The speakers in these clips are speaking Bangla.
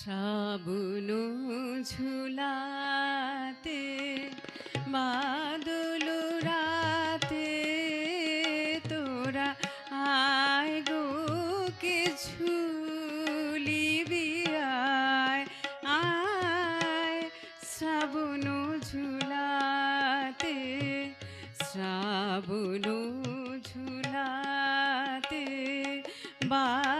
শ্রাবণ ঝুলাতে বাদল রাতে তোরা আয় গো কিছু আয় আয় ঝুলাতে ঝুলাতে বাদল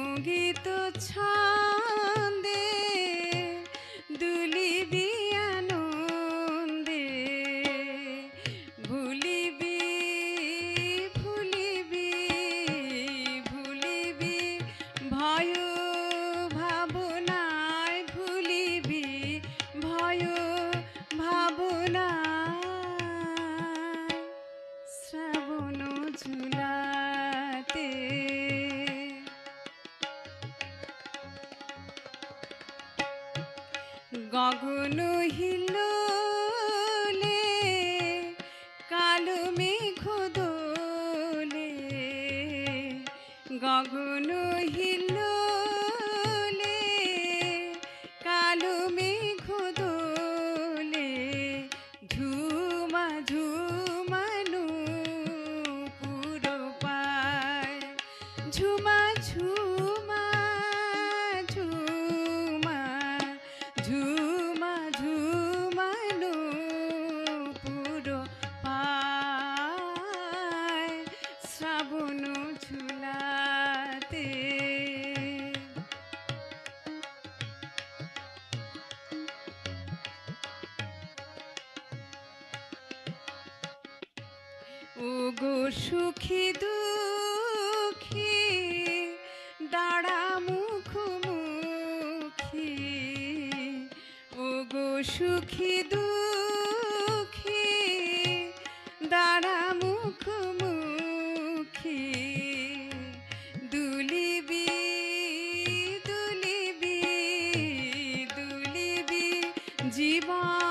গগন হিলোলে, কালো মেঘ দোলে। গগন হিলোলে, কালো মেঘ দোলে। ঝুমা ঝুমানু পুরো পায়, ঝুমা ঝুমা ও গো সুখী, দুঃখী, দাঁড়া মুখোমুখী। ও গো সুখী, দুঃখী, দাঁড়া মুখোমুখী। দুলিবি দুলিবি দুলিবি জীবন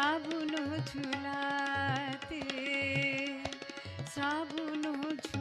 শ্রাবণ ঝুলাতে শ্রাবণ ঝুলা